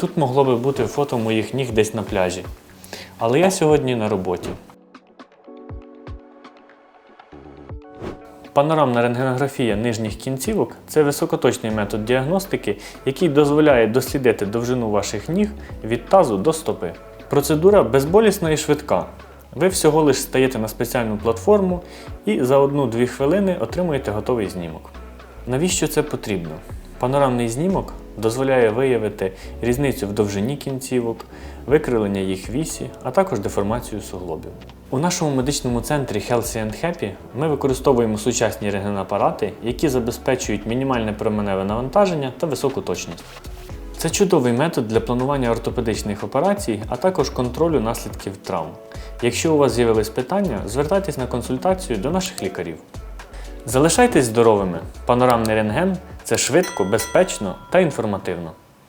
Тут могло би бути фото моїх ніг десь на пляжі. Але я сьогодні на роботі. Панорамна рентгенографія нижніх кінцівок це високоточний метод діагностики, який дозволяє дослідити довжину ваших ніг від тазу до стопи. Процедура безболісна і швидка. Ви всього лиш стаєте на спеціальну платформу і за 1-2 хвилини отримуєте готовий знімок. Навіщо це потрібно? Панорамний знімок дозволяє виявити різницю в довжині кінцівок, викривлення їх вісі, а також деформацію суглобів. У нашому медичному центрі Healthy and Happy ми використовуємо сучасні рентгенапарати, які забезпечують мінімальне променеве навантаження та високу точність. Це чудовий метод для планування ортопедичних операцій, а також контролю наслідків травм. Якщо у вас з'явились питання, звертайтесь на консультацію до наших лікарів. Залишайтесь здоровими. Панорамний рентген це швидко, безпечно та інформативно.